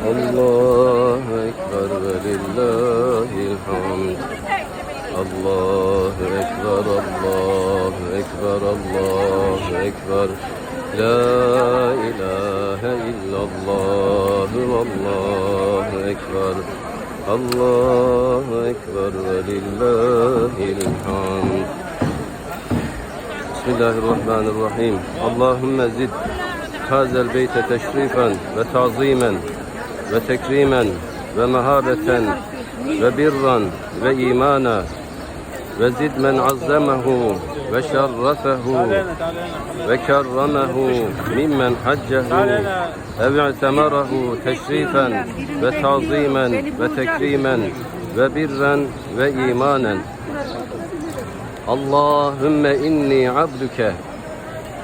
الله أكبر ولله الحمد الله أكبر الله أكبر الله أكبر لا إله إلا الله والله أكبر الله أكبر ولله الحمد بسم الله الرحمن الرحيم اللهم زد هذا البيت تشريفا وتعظيما ve tekrimen ve mehabeten ve birran ve imana ve zid men azzamehu ve şerrefehu ve kerremehu mimmen haccehu ev i'temerehu teşrifen ve tazimen ve tekrimen ve birren ve imanen. Allahümme inni abduke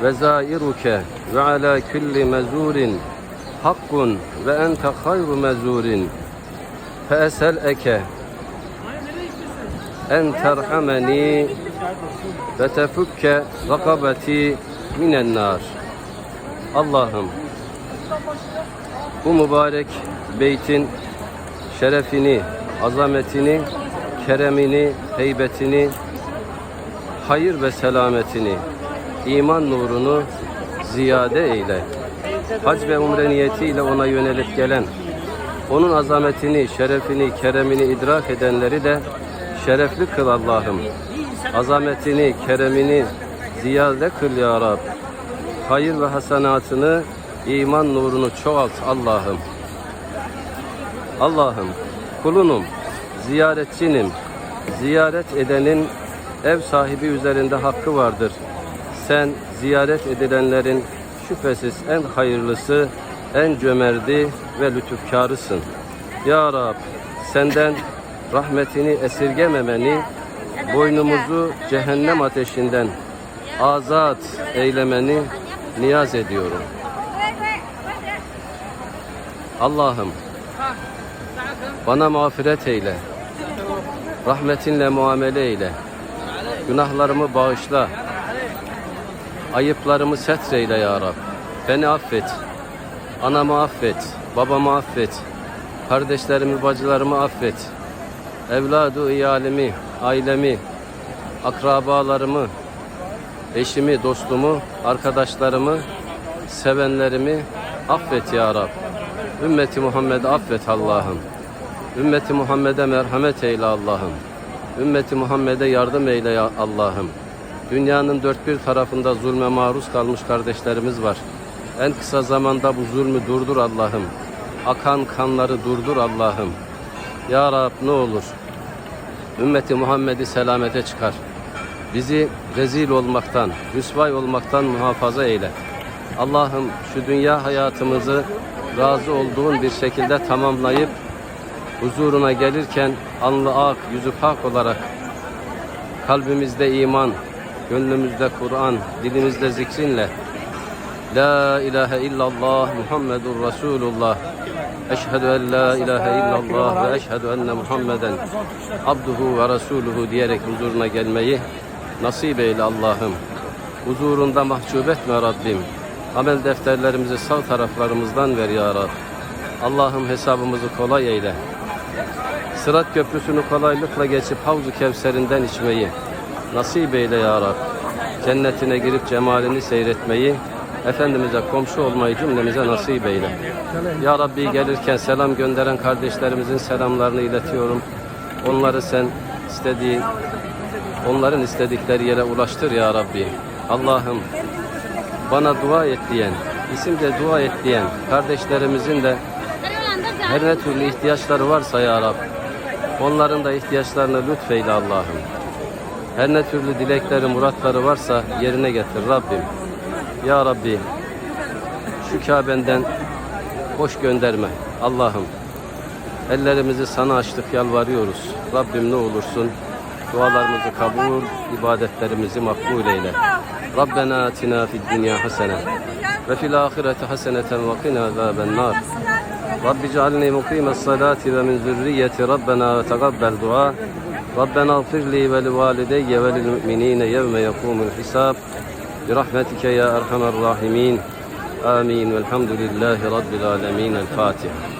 ve zairuke ve ala kulli mezurin hakkun ve ente hayru mezurin fe esel'eke en terhameni ve tefukke rakabeti minen nar. Allah'ım bu mübarek beytin şerefini, azametini, keremini, heybetini, hayır ve selametini, iman nurunu ziyade eyle. Hac ve umre niyetiyle ona yönelip gelen, onun azametini, şerefini, keremini idrak edenleri de şerefli kıl Allah'ım. Azametini, keremini ziyade kıl ya Rab. Hayır ve hasenatını, iman nurunu çoğalt Allah'ım. Allah'ım kulunum, ziyaretçinim. Ziyaret edenin ev sahibi üzerinde hakkı vardır. Sen ziyaret edilenlerin şüphesiz en hayırlısı, en cömerdi ve lütufkarısın. Ya Rab senden rahmetini esirgememeni, boynumuzu cehennem ateşinden azat eylemeni niyaz ediyorum. Allah'ım bana mağfiret eyle. Rahmetinle muamele eyle. Günahlarımı bağışla. Ayıplarımı setreyle ya Rab. Beni affet. Anamı affet. Babamı affet. Kardeşlerimi, bacılarımı affet. Evladı, iyalimi, ailemi, akrabalarımı, eşimi, dostumu, arkadaşlarımı, sevenlerimi affet ya Rab. Ümmeti Muhammed'i affet Allah'ım. Ümmeti Muhammed'e merhamet eyle Allah'ım. Ümmeti Muhammed'e yardım eyle ya Allah'ım. Dünyanın dört bir tarafında zulme maruz kalmış kardeşlerimiz var. En kısa zamanda bu zulmü durdur Allah'ım. Akan kanları durdur Allah'ım. Ya Rab ne olur. Ümmeti Muhammed'i selamete çıkar. Bizi rezil olmaktan, rüsvay olmaktan muhafaza eyle. Allah'ım şu dünya hayatımızı razı olduğun bir şekilde tamamlayıp huzuruna gelirken alnı ak, yüzü pak olarak kalbimizde iman, gönlümüzde Kur'an, dilimizde zikrinle La ilahe illallah Muhammedur Resulullah Eşhedü en la ilahe illallah ve eşhedü enne Muhammeden abduhu ve resuluhu diyerek huzuruna gelmeyi nasip eyle Allah'ım. Huzurunda mahcup etme Rabbim. Amel defterlerimizi sağ taraflarımızdan ver ya Rab. Allah'ım hesabımızı kolay eyle. Sırat köprüsünü kolaylıkla geçip Havzu Kevser'inden içmeyi nasip eyle ya Rab. Cennetine girip cemalini seyretmeyi, Efendimiz'e komşu olmayı cümlemize nasip eyle. Ya Rabbi gelirken selam gönderen kardeşlerimizin selamlarını iletiyorum. Onları sen istediğin, onların istedikleri yere ulaştır ya Rabbi. Allah'ım bana dua et diyen, isimde dua et diyen kardeşlerimizin de her ne türlü ihtiyaçları varsa ya Rab, onların da ihtiyaçlarını lütfeyle Allah'ım. Her ne türlü dilekleri, muratları varsa yerine getir Rabbim. Ya Rabbi şu Kabe'nden boş gönderme Allah'ım. Ellerimizi sana açtık yalvarıyoruz. Rabbim ne olursun dualarımızı kabul, ibadetlerimizi makbul eyle. Rabbena atina fid dünya hasene ve fil ahireti haseneten ve qina azaben nar. Rabbi cealni mukimes salati ve min zürriyeti Rabbena ve tegabbel dua. ربنا اغفر لي ولوالدي وللمؤمنين يوم يقوم الحساب. برحمتك يا أرحم الراحمين. آمين. والحمد لله رب العالمين. الفاتحة.